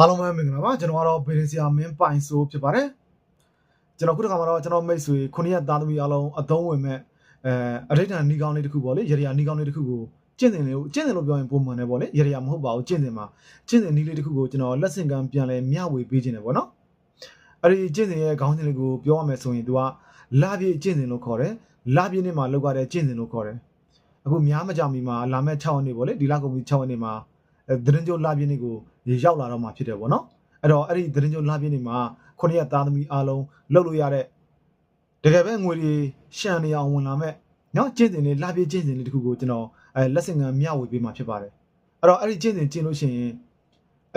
အားလုံးပဲမင်္ဂလာပါကျွန်တော်ကတော့ဘေရင်ဆီယာမင်းပိုင်ဆိုဖြစ်ပါတယ်ကျွန်တော်ခုတစ်ခါမှာတော့ကျွန်တော်မိတ်ဆွေခုနှစ်ရက်သားသမီးအားလုံးအသုံးဝင်မဲ့အဲအဋိဌာန်နီးကောင်းလေးတစ်ခုပေါ့လေရေရီယာနီးကောင်းလေးတစ်ခုကိုကျင့်စဉ်လေးကိုကျင့်စဉ်လို့ပြောရင်ပုံမှန်တယ်ပေါ့လေရေရီယာမဟုတ်ပါဘူးကျင့်စဉ်မှာကျင့်စဉ်နီးလေးတစ်ခုကိုကျွန်တော်လက်ဆင့်ကမ်းပြန်လဲမျှဝေပေးခြင်းတယ်ပေါ့နော်အဲ့ဒီကျင့်စဉ်ရဲ့ခေါင်းစဉ်လေးကိုပြောရမယ်ဆိုရင်သူကလာပြည့်ကျင့်စဉ်လို့ခေါ်တယ်လာပြည့်နေ့မှာလောက်ရတဲ့ကျင့်စဉ်လို့ခေါ်တယ်အခုများမကြမီမှာလာမဲ့6ရက်နေ့ပေါ့လေဒီလကုန်ပြီး6ရက်နေ့မှာအဲ သတင်းကြိုလာပြင်းတွေကိုရောက်လာတော့မှဖြစ်တယ်ပေါ့နော်အဲ့တော့အဲ့ဒီသတင်းကြိုလာပြင်းတွေမှာခုနှစ်ရက်သားသမီးအားလုံးလှုပ်လို့ရတဲ့တကယ်ပဲငွေတွေရှန်နေအောင်ဝင်လာမဲ့နော်ကျင့်စဉ်တွေလာပြင်းကျင့်စဉ်တွေတခုကိုကျွန်တော်အဲလက်ဆင့်ကမ်းမျှဝေပေးမှာဖြစ်ပါတယ်အဲ့တော့အဲ့ဒီကျင့်စဉ်ကျင့်လို့ရှိရင်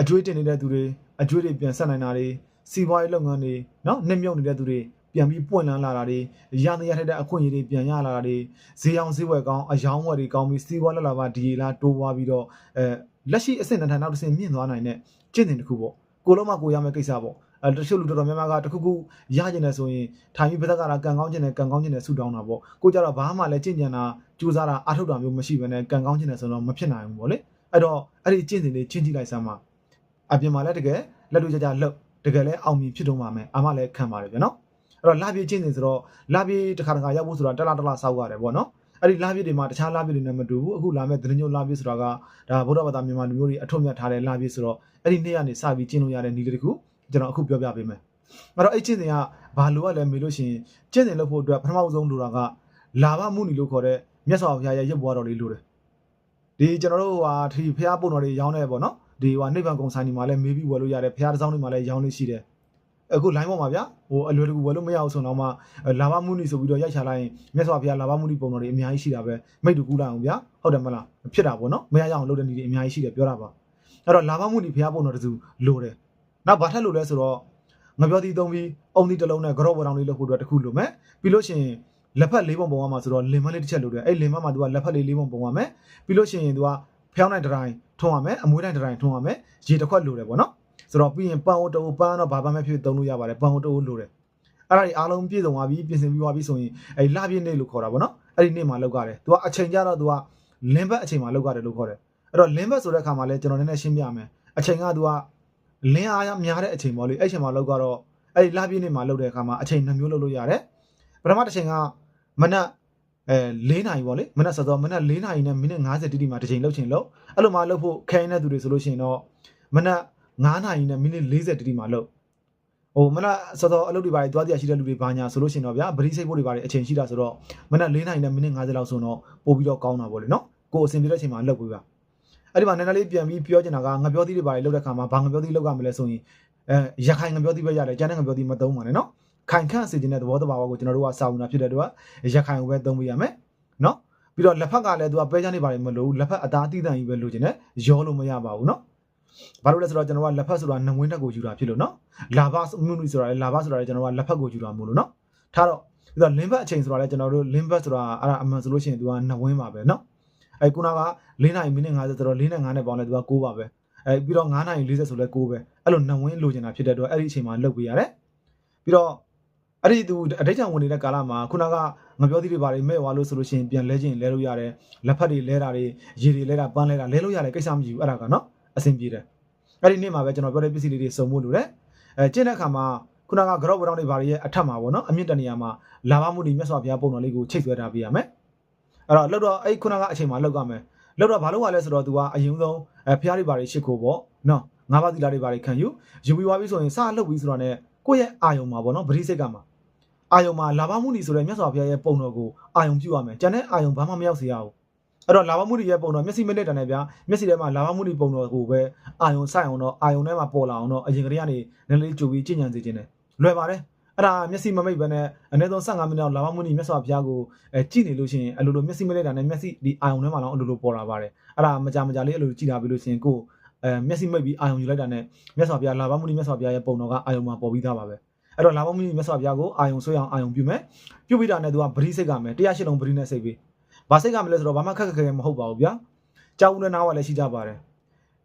အကျွေးတင်နေတဲ့သူတွေအကျွေးတွေပြန်ဆက်နိုင်တာတွေစီးပွားရေးလုပ်ငန်းတွေနော်နှိမ့်မြုပ်နေတဲ့သူတွေပြန်ပြီးပွင့်လန်းလာတာတွေရန်ရထက်တဲ့အခွင့်အရေးတွေပြန်ရလာတာတွေဈေးအောင်ဈေးဝယ်ကောင်းအယောင်းဝယ်တွေကောင်းပြီးစီးပွားလက်လာပါဒီလာတိုးပွားပြီးတော့အဲ လက်ရှိအဆင့်တန်းထန်နောက်တစ်ဆင့်မြင့်သွားနိုင်တဲ့ကျင့်စဉ်တစ်ခုပေါ့ကိုလုံးမကိုရမယ့်ကိစ္စပေါ့အဲတချို့လူတော်တော်များများကတခုခုရကျင်တယ်ဆိုရင်ထိုင်ပြီးဘက်ကလာကန်ကောင်းကျင်တယ်ကန်ကောင်းကျင်တယ်ဆူတောင်းတာပေါ့ကိုကြတော့ဘာမှလည်းကျင့်ကြံတာကြိုးစားတာအထုတ်တာမျိုးမရှိဘဲနဲ့ကန်ကောင်းကျင်တယ်ဆိုတော့မဖြစ်နိုင်ဘူးပေါ့လေအဲ့တော့အဲ့ဒီကျင့်စဉ်လေးချင်းကြည့်လိုက်စမ်းပါအပြင်မှာလည်းတကယ်လက်တွေ့ကြကြလှုပ်တကယ်လည်းအောင်မြင်ဖြစ်တော့မှာမယ်အမလည်းခံပါတယ်ဗျနော်အဲ့တော့လာပြေးကျင့်စဉ်ဆိုတော့လာပြေးတစ်ခါတစ်ခါရောက်ဖို့ဆိုတာတက်လာတက်လာစောက်ရတယ်ပေါ့နော် အဲ့ဒီလာပြေးတွေမှာတခြားလာပြေးတွေနဲ့မတူဘူးအခုလာမဲ့သတင်းညိုလာပြေးဆိုတာကဒါဗုဒ္ဓဘာသာမြန်မာလူမျိုးတွေအထွတ်မြတ်ထားတဲ့လာပြည့်ဆိုတော့အဲ့ဒီနေ့ကနေစပြီးကျင့်လို့ရတဲ့နည်းလေးတစ်ခုကျွန်တော်အခုပြောပြပေးမယ်။အဲ့တော့အဲ့ကျင့်စဉ်ကဘာလို့ ਆ လဲမေးလို့ရှိရင်ကျင့်စဉ်လုပ်ဖို့အတွက်ပထမဆုံးလိုတာကလာဘမှုနီလို့ခေါ်တဲ့မြတ်စွာဘုရားရဲ့ရုပ်ဘွားတော်လေးလိုတယ်။ဒီကျွန်တော်တို့ဟာဒီဖះပုံတော်တွေရောင်းနေပေါ့နော်။ဒီဟာနိဗ္ဗာန်ကုံဆိုင်ဒီမှာလည်းမေးပြီးဝယ်လို့ရတယ်ဖះတစ်စောင်းတွေမှာလည်းရောင်းလို့ရှိတယ်။ အခု line ပေါ်မှာဗျာဟိုအလွယ်တကူဝယ်လို့မရအောင်ဆိုတော့မှလာဘမှုနီဆိုပြီးတော့ရိုက်ချလိုက်ရင်မြတ်စွာဘုရားလာဘမှုနီပုံတော်တွေအများကြီးရှိတာပဲမိတ်တူကူးလိုက်အောင်ဗျာဟုတ်တယ်မလားဖြစ်တာပေါ့နော်မရရအောင်လုပ်တဲ့နည်းတွေအများကြီးရှိတယ်ပြောတာပါအဲ့တော့လာဘမှုနီဘုရားပုံတော်တစုလိုတယ်နောက်ဘာထက်လိုလဲဆိုတော့ငပြောသီးသုံးပြီးအုံသီးတစ်လုံးနဲ့ကြော့ဝတောင်လေးလုပ်ဖို့အတွက်တစ်ခုလိုမယ်ပြီးလို့ရှိရင်လက်ဖက်လေးပုံပုံရမှာဆိုတော့လင်မလေးတစ်ချက်လိုတယ်အဲ့လင်မမှာ तू ကလက်ဖက်လေးလေးပုံပုံရမယ်ပြီးလို့ရှိရင် तू ကဖျောင်းနိုင်တိုင်းထုံးရမယ်အမွေးတိုင်းတိုင်းထုံးရမယ်ရေတစ်ခွက်လိုတယ်ပေါ့နော် ဆိုတော့ပြီးရင်ပန်အိုတူပန်တော့ဘာမှမဖြစ်သုံးလို့ရပါတယ်ပန်အိုတူလို့တယ်အဲ့ဒါတွေအားလုံးပြည့်စုံသွားပြီပြင်ဆင်ပြီးသွားပြီဆိုရင်အဲ့လပြည့်နေ့လို့ခေါ်တာပေါ့နော်အဲ့ဒီနေ့မှာလောက်ရတယ်သူကအချိန်ကြတော့သူကလင်းဘက်အချိန်မှာလောက်ရတယ်လို့ခေါ်တယ်အဲ့တော့လင်းဘက်ဆိုတဲ့အခါမှာလဲကျွန်တော်နည်းနည်းရှင်းပြမယ်အချိန်ကသူကလင်းအားများတဲ့အချိန်ပေါ့လေအဲ့ချိန်မှာလောက်ကတော့အဲ့ဒီလပြည့်နေ့မှာလောက်တဲ့အခါမှာအချိန်နှမျိုးလောက်လို့ရတယ်ပထမတစ်ချိန်ကမနက်အဲ၄နာရီပေါ့လေမနက်စောစောမနက်၄နာရီနဲ့မိနစ်50တိတိမှာတစ်ချိန်လောက်ချိန်လောက်အဲ့လိုမှလောက်ဖို့ခိုင်းတဲ့သူတွေဆိုလို့ရှိရင်တော့မနက် 9နာရီနဲ့မိနစ်40တိတိမှာလောက်ဟိုမနက်စောစောအလုပ်တွေပါတွားတရားရှိတဲ့လူတွေဘာညာဆိုလို့ရှိရင်တော့ဗျာဗတိစိတ်ဖို့တွေပါအချိန်ရှိတာဆိုတော့မနက်၄နာရီနဲ့မိနစ်50လောက်ဆိုတော့ပို့ပြီးတော့ကောင်းတာပေါ့လေနော်ကိုယ်အဆင်ပြေတဲ့အချိန်မှာလုပ်ပေးပါအဲ့ဒီမှာနည်းနည်းလေးပြန်ပြီးပြောချင်တာကငပြောသီးတွေပါလုပ်တဲ့ခါမှာဘာငပြောသီးလုပ်ရမလဲဆိုရင်အဲရခိုင်ငပြောသီးပဲရတယ်ကျန်တဲ့ငပြောသီးမသုံးပါနဲ့နော်ခိုင်ခန့်စေခြင်းတဲ့သဘောတဘာဝကိုကျွန်တော်တို့ကစာဝင်တာဖြစ်တဲ့အတွက်ရခိုင်ကိုပဲသုံးပေးရမယ်နော်ပြီးတော့လက်ဖက်ကလည်းသူကပဲချမ်းနေပါတယ်မလို့လက်ဖက်အသားအသီးတန်ကြီးပဲလိုချင်တယ်ရောလို့မရပါဘူးနော် ဘာလို့လဲဆိုတော့ကျွန်တော်ကလက်ဖက်ဆိုတာနှဝင်းတက်ကိုယူတာဖြစ်လို့နော်လာဘမှုနုဆိုတာလည်းလာဘဆိုတာလည်းကျွန်တော်ကလက်ဖက်ကိုယူတာမို့လို့နော်ထားတော့ပြီးတော့လင်းဘက်အချိန်ဆိုတာလည်းကျွန်တော်တို့လင်းဘက်ဆိုတာအဲ့ဒါအမှန်ဆိုလို့ရှိရင်သူကနှဝင်းပါပဲနော်အဲခုနက၄နာရီမိနစ်50ဆိုတော့၄နဲ့9နဲ့ပေါင်းလဲသူက6ပါပဲအဲပြီးတော့9နာရီ40ဆိုလဲ6ပဲအဲ့လိုနှဝင်းလိုချင်တာဖြစ်တဲ့အတွက်အဲ့ဒီအချိန်မှာလုပ်ပေးရတယ်ပြီးတော့အဲ့ဒီသူအတိတ်ချံဝင်နေတဲ့ကာလမှာခုနကငပြောသီးတွေပါတွေမဲ့သွားလို့ဆိုလို့ရှိရင်ပြန်လဲခြင်းလဲလို့ရတယ်လက်ဖက်တွေလဲတာတွေရေတွေလဲတာပန်းလဲတာလဲလို့ရတယ်ကိစ္စမရှိဘူးအဲ့ဒါကနော် အဆင်ပြေတယ်အဲ့ဒီနေ့မှာပဲကျွန်တော်ပြောတဲ့ပစ္စည်းလေးတွေစုံဖို့လိုတယ်အဲကျင့်တဲ့အခါမှာခုနကကြော့ဝတောင်းတွေပါတွေရဲ့အထက်မှာပေါ့နော်အမြင့်တနေရာမှာလာဘမှုတွေမြတ်စွာဘုရားပုံတော်လေးကိုချိတ်ဆွဲထားပေးရမယ်အဲ့တော့လောက်တော့အဲ့ခုနကအချိန်မှာလောက်ရမယ်လောက်တော့ဘာလို့ ਆ လဲဆိုတော့ तू ကအရင်ဆုံးအဲဖျားတွေပါတွေရှစ်ကိုပေါ့နော်ငါးပါးသီလာတွေပါတွေခံယူယူပြီးသွားပြီဆိုရင်စလှုပ်ပြီးဆိုတော့ ਨੇ ကိုယ့်ရဲ့အာယုံမှာပေါ့နော်ပရိစိတ်ကမှာအာယုံမှာလာဘမှုနီဆိုတဲ့မြတ်စွာဘုရားရဲ့ပုံတော်ကိုအာယုံပြုရမယ်ကျန်တဲ့အာယုံဘာမှမရောက်စေရဘူး အဲ့တော့လာဘမှုနီရဲ့ပုံတော်မျက်စိမနစ်တန်နဲ့ဗျာမျက်စိထဲမှာလာဘမှုနီပုံတော်ကိုပဲအာယုံဆိုင်အောင်တော့အာယုံထဲမှာပေါ်လာအောင်တော့အရင်ကတည်းကနေနည်းနည်းကြိုပြီးကြင်ညံစေခြင်းတယ်လွယ်ပါတယ်အဲ့ဒါမျက်စိမမိတ်ပဲနဲ့အနည်းဆုံး15မိနစ်လောက်လာဘမှုနီမြတ်စွာဘုရားကိုအဲကြည့်နေလို့ရှိရင်အလိုလိုမျက်စိမလက်တာနဲ့မျက်စိဒီအာယုံထဲမှာတော့အလိုလိုပေါ်လာပါတယ်အဲ့ဒါမကြမကြလေးအလိုလိုကြည့်လာပြီးလို့ရှိရင်ကိုအဲမျက်စိမိတ်ပြီးအာယုံယူလိုက်တာနဲ့မြတ်စွာဘုရားလာဘမှုနီမြတ်စွာဘုရားရဲ့ပုံတော်ကအာယုံမှာပေါ်ပြီးသားပါပဲအဲ့တော့လာဘမှုနီမြတ်စွာဘုရားကိုအာယုံဆွဲအောင်အာယုံပြုမယ်ပြုပြီးတာနဲ့သူကပရိစိတ်ကမယ်တရားရှိလုံးပရိနဲ့စိတ်ပြီး ဘာစိတ်ကမလဲဆိုတော့ဘာမှခက်ခက်ခဲခဲမဟုတ်ပါဘူးဗျာကြောက်ဦးနဲ့နားဝလည်းရှိကြပါတယ်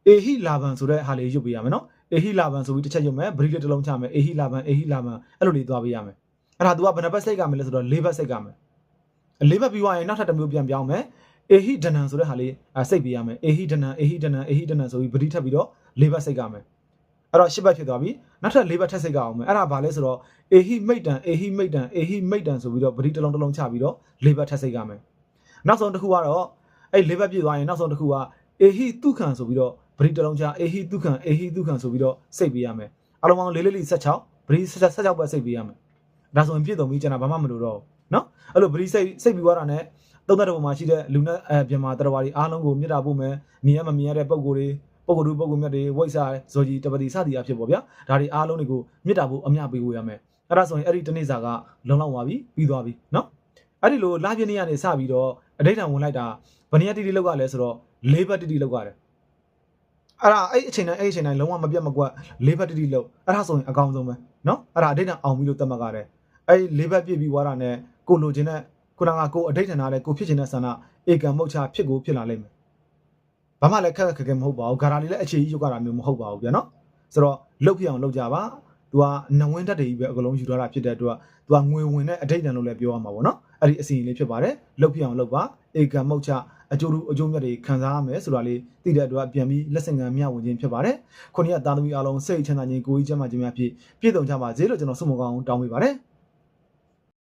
အေဟိလာဘန်ဆိုတဲ့ဟာလေးရုပ်ပေးရမယ်နော်အေဟိလာဘန်ဆိုပြီးတစ်ချက်ရုပ်မယ်ပရိတစ်လုံးချမယ်အေဟိလာဘန်အေဟိလာဘန်အဲ့လိုလေးသွားပေးရမယ်အဲ့ဒါ तू ကဘယ်နှဘက်စိတ်ကမယ်လဲဆိုတော့လေးဘက်စိတ်ကမယ်လေးဘက်ပြီးသွားရင်နောက်ထပ်တစ်မျိုးပြန်ပြောင်းမယ်အေဟိဒနန်ဆိုတဲ့ဟာလေးစိတ်ပေးရမယ်အေဟိဒနန်အေဟိဒနန်အေဟိဒနန်ဆိုပြီးပရိထပ်ပြီးတော့လေးဘက်စိတ်ကမယ်အဲ့တော့ရှစ်ဘက်ဖြစ်သွားပြီနောက်ထပ်လေးဘက်ထက်စိတ်ကအောင်မယ်အဲ့ဒါဘာလဲဆိုတော့အေဟိမိတ်တန်အေဟိမိတ်တန်အေဟိမိတ်တန်ဆိုပြီးတော့ပရိတစ်လုံးတစ်လုံးချပြီးတော့လေးဘက်ထက်စိတ်ကမယ် နောက်ဆုံးတစ်ခုကတော့အဲ့လေးဘက်ပြည့်သွားရင်နောက်ဆုံးတစ်ခုကအေဟိတုခံဆိုပြီးတော့ပရိတလုံးချအေဟိတုခံအေဟိတုခံဆိုပြီးတော့စိတ်ပေးရမယ်အလုံးပေါင်းလေးလေးလေး16ပရိ16ပဲစိတ်ပေးရမယ်ဒါဆိုရင်ပြည့်စုံပြီကျွန်တော်ဘာမှမလိုတော့နော်အဲ့လိုပရိစိတ်စိတ်ပြီးသွားတာနဲ့သုံးသက်တော်မှာရှိတဲ့လူနဲ့အဲမြန်မာတရဝါဒီအားလုံးကိုမြတ်တာပို့မယ်မြင်ရမမြင်ရတဲ့ပုံကိုယ်တွေပုဂ္ဂိုလ်တို့ပုဂ္ဂိုလ်မြတ်တွေဝိဆာဇော်ကြီးတပတိစသည်အဖြစ်ပေါ့ဗျာဒါတွေအားလုံးတွေကိုမြတ်တာဖို့အမျှပေးဖို့ရမယ်အဲ့ဒါဆိုရင်အဲ့ဒီတနေ့စာကလုံလောက်သွားပြီပြီးသွားပြီနော်အဲ့ဒီလိုလာပြည့်နေ့ကနေစပြီးတော့ အတိတ်တံဝင်လိုက်တာဗနီယာတီတီလောက်ကလည်းဆိုတော့ labor တီတီလောက်ရတယ်အဲ့ဒါအဲ့အချိန်တိုင်းအဲ့အချိန်တိုင်းလုံးဝမပြတ်မကွက် labor တီတီလောက်အဲ့ဒါဆိုရင်အကောင်းဆုံးပဲနော်အဲ့ဒါအတိတ်တံအောင်ပြီးလို့သတ်မှတ်ရတယ်အဲ့ labor ပြည့်ပြီးွားတာနဲ့ကိုလိုချင်တဲ့ခုနကကိုအတိတ်တံထားတဲ့ကိုဖြစ်ချင်တဲ့ဆန္ဒဧကံမုတ်ချဖြစ်ကိုဖြစ်လာလိမ့်မယ်ဘာမှလည်းခက်ခက်ခဲခဲမဟုတ်ပါဘူးဂါရာလေးလည်းအခြေကြီးရုပ်ရတာမျိုးမဟုတ်ပါဘူးဗျာနော်ဆိုတော့လုတ်ဖြစ်အောင်လုတ်ကြပါ။ तू ကနဝင်းတက်တွေကြီးပဲအကလုံးယူထားတာဖြစ်တဲ့အတွက် तू ကငွေဝင်တဲ့အထိတ်တန်လို့လည်းပြောရမှာပေါ့နော်။ အဲ့ဒီအစီအရင်လေးဖြစ်ပါတယ်လှုပ်ပြအောင်လှုပ်ပါဧကံမုတ်ချအကျိုးအကျိုးမြတ်တွေခံစားရမယ်ဆိုတာလေးသိတဲ့အတွက်ပြန်ပြီးလက်ဆင့်ကမ်းမြဝင်ခြင်းဖြစ်ပါတယ်ခုနှစ်ရက်သားသမီးအားလုံးစိတ်ချမ်းသာခြင်းကိုယ်ကြီးကျန်းမာခြင်းများဖြင့်ပြည့်စုံကြပါစေလို့ကျွန်တော်ဆုမကောင်းတောင်းပေးပါတယ်